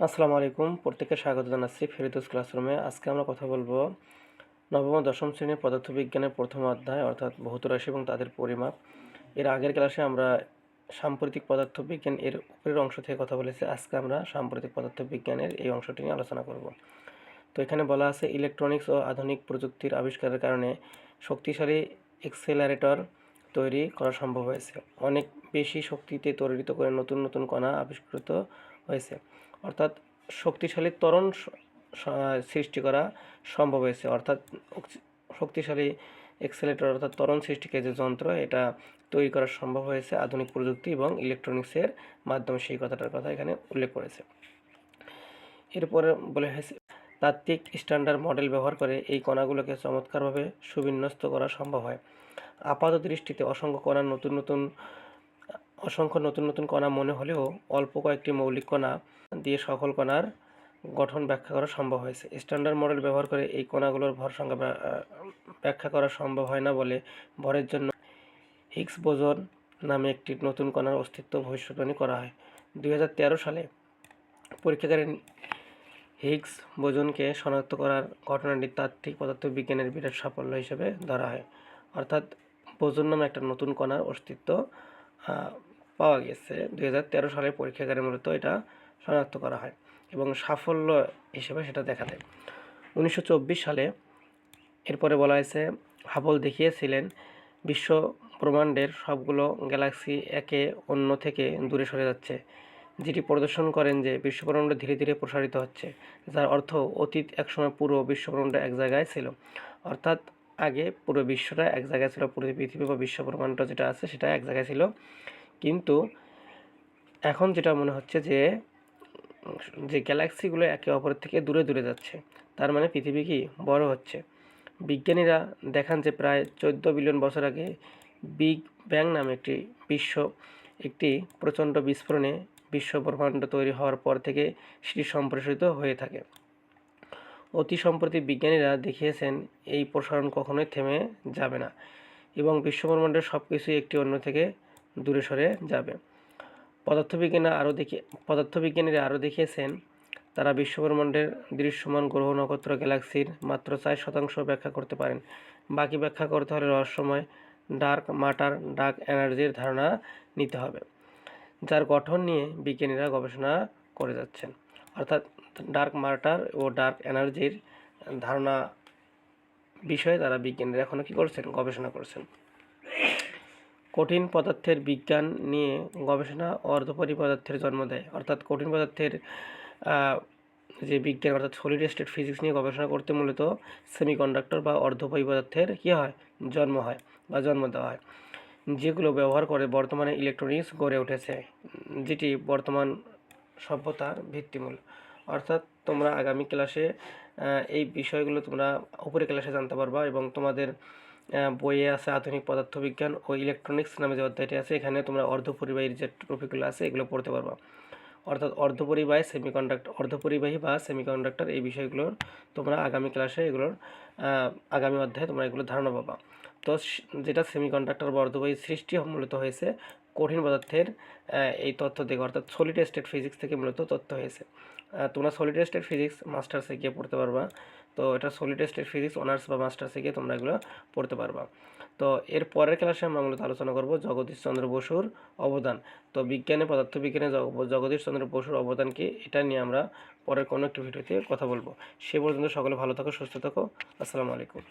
আসসালামু আলাইকুম। প্রত্যেককে স্বাগত জানাচ্ছি ফেরিদুস ক্লাসরুমে। আজকে আমরা কথা বলব নবম দশম শ্রেণির পদার্থবিজ্ঞানের প্রথম অধ্যায়, অর্থাৎ ভৌত রাশি এবং তাদের পরিমাপ। এর আগের ক্লাসে আমরা সাম্প্রতিক পদার্থবিজ্ঞান এর উপরের অংশ থেকে কথা বলেছি। আজকে আমরা সাম্প্রতিক পদার্থবিজ্ঞানের এই অংশটি নিয়ে আলোচনা করব। তো এখানে বলা আছে, ইলেকট্রনিক্স ও আধুনিক প্রযুক্তির আবিষ্কারের কারণে শক্তিশালী এক্সেলারেটর তৈরি করা সম্ভব হয়েছে। অনেক বেশি শক্তিতে তৈরিত করে নতুন নতুন কণা আবিষ্কৃত হয়েছে। অর্থাৎ শক্তিশালী স- সৃষ্টি করা সম্ভব হয়েছে। অর্থাৎ শক্তিশালী এক্সেলেটর অর্থাৎ ত্বরণ সৃষ্টিকে যে যন্ত্র, এটা তৈরি করা সম্ভব হয়েছে আধুনিক প্রযুক্তি এবং ইলেকট্রনিক্সের মাধ্যমে। সেই কথাটার কথা এখানে উল্লেখ করেছে। এরপরে বলে হয়েছে, তাত্ত্বিক স্ট্যান্ডার্ড মডেল ব্যবহার করে এই কণাগুলোকে চমৎকারভাবে সুবিন্যস্ত করা সম্ভব হয়। আপাত দৃষ্টিতে অসংখ্য কণা নতুন নতুন অসংখ্য নতুন নতুন কণা মনে হলেও অল্প কয়েকটি মৌলিক কণা দিয়ে সকল কণার গঠন ব্যাখ্যা করা সম্ভব হয়েছে। স্ট্যান্ডার্ড মডেল ব্যবহার করে এই কণাগুলোর ভর সংখ্যা ব্যা- ব্যাখ্যা করা সম্ভব হয় না বলে ভরের জন্য হিগস বোজন নামে একটি নতুন কণার অস্তিত্ব ভবিষ্যৎবাণী করা হয়। দু হাজার তেরো সালে পরীক্ষাগারে হিগস বোজনকে শনাক্ত করার ঘটনাটি তাত্ত্বিক পদার্থবিজ্ঞানের বিরাট সাফল্য হিসেবে ধরা হয়। অর্থাৎ বোজন নামে একটা নতুন কণার অস্তিত্ব পাওয়া গেছে। দুই সালে পরীক্ষাগারে মূলত এটা শনাক্ত করা হয় এবং সাফল্য হিসেবে সেটা দেখা দেয়। উনিশশো চব্বিশ সালে এরপরে বলা হয়েছে, হাবল দেখিয়েছিলেন, বিশ্ব ব্রহ্মাণ্ডের সবগুলো গ্যালাক্সি একে অন্য থেকে দূরে সরে যাচ্ছে। যেটি প্রদর্শন করেন যে বিশ্বব্রহ্মাণ্ড ধীরে ধীরে প্রসারিত হচ্ছে, যার অর্থ অতীত একসময় পুরো বিশ্বব্রহ্মাণ্ড এক জায়গায় ছিল। অর্থাৎ আগে পুরো বিশ্বটা এক জায়গায় ছিল, পুরো পৃথিবী বা বিশ্বব্রহ্মাণ্ড যেটা আছে সেটা এক জায়গায় ছিল। কিন্তু এখন যেটা মনে হচ্ছে যে যে গ্যালাক্সিগুলো একে অপরের থেকে দূরে দূরে যাচ্ছে, তার মানে পৃথিবী কি বড় হচ্ছে। বিজ্ঞানীরা দেখান যে প্রায় চোদ্দ বিলিয়ন বছর আগে বিগ ব্যাং নামে একটি বিশ্ব, একটি প্রচণ্ড বিস্ফোরণে বিশ্ব ব্রহ্মাণ্ড তৈরি হওয়ার পর থেকে সেটি সম্প্রসারিত হয়ে থাকে। অতি সম্প্রতি বিজ্ঞানীরা দেখিয়েছেন, এই প্রসারণ কখনোই থেমে যাবে না এবং বিশ্বব্রহ্মাণ্ডের সব কিছুই একটি অন্য থেকে দূরে সরে যাবে। পদার্থবিজ্ঞানীরা আরও দেখে পদার্থবিজ্ঞানীরা আরও দেখিয়েছেন, তারা বিশ্বব্রহ্মাণ্ডের দৃশ্যমান গ্রহ নক্ষত্র গ্যালাক্সির মাত্র চার শতাংশ ব্যাখ্যা করতে পারেন। বাকি ব্যাখ্যা করতে হলে রহস্যময়, ডার্ক ম্যাটার, ডার্ক এনার্জির ধারণা নিতে হবে, যার গঠন নিয়ে বিজ্ঞানীরা গবেষণা করে যাচ্ছেন। অর্থাৎ ডার্ক ম্যাটার ও ডার্ক এনার্জির ধারণা বিষয়ে তারা বিজ্ঞানীরা এখনও কী করছেন? গবেষণা করছেন। কঠিন পদার্থের বিজ্ঞান নিয়ে গবেষণা অর্ধপরি পদার্থের জন্ম দেয়। অর্থাৎ কঠিন পদার্থের যে বিজ্ঞান, অর্থাৎ সলিড স্টেট ফিজিক্স নিয়ে গবেষণা করতে মূলত সেমিকন্ডাক্টর বা অর্ধপরি পদার্থের কী হয়? জন্ম হয় বা জন্ম দেওয়া হয়। যেগুলো ব্যবহার করে বর্তমানে ইলেকট্রনিক্স গড়ে উঠেছে, যেটি বর্তমান সভ্যতার ভিত্তিমূল। অর্থাৎ তোমরা আগামী ক্লাসে এই বিষয়গুলো তোমরা উপরে ক্লাসে জানতে পারবা এবং তোমাদের বইয়ে আছে আধুনিক পদার্থবিজ্ঞান ও ইলেকট্রনিক্স নামে যে অধ্যায়টি আছে, এখানে তোমরা অর্ধপরিবাহীর যে টপিকগুলো আছে, এগুলো পড়তে পারবা। অর্থাৎ অর্ধপরিবাহী সেমিকন্ডাক্টর অর্ধপরিবাহী বা সেমিকন্ডাক্টর এই বিষয়গুলোর তোমরা আগামী ক্লাসে এগুলোর আগামী অধ্যায়ে তোমরা এগুলো ধারণা পাবা। তো যেটা সেমিকন্ডাক্টর বা অর্ধপরিবাহী সৃষ্টি মূলত হয়েছে কঠিন পদার্থের এই তথ্য থেকে, অর্থাৎ সলিড স্টেট ফিজিক্স থেকে মূলত তথ্য হয়েছে। তোমরা সলিড স্টেট ফিজিক্স মাস্টার্সে গিয়ে পড়তে পারবা। তো এটা সলিড স্টেট ফিজিক্স অনার্স বা মাস্টার্সে গিয়ে তোমরা এগুলো পড়তে পারবা। তো এর পরের ক্লাসে আমরা মূলত আলোচনা করব জগদীশ চন্দ্র বসুর অবদান। তো বিজ্ঞানে পদার্থবিজ্ঞানে জগ- জগদীশ চন্দ্র বসুর অবদান কি? এটা নিয়ে আমরা পরের কোনো একটি ভিডিওতে কথা বলব। সে পর্যন্ত সকলে ভালো থাকো, সুস্থ থাকো। আসসালামু আলাইকুম।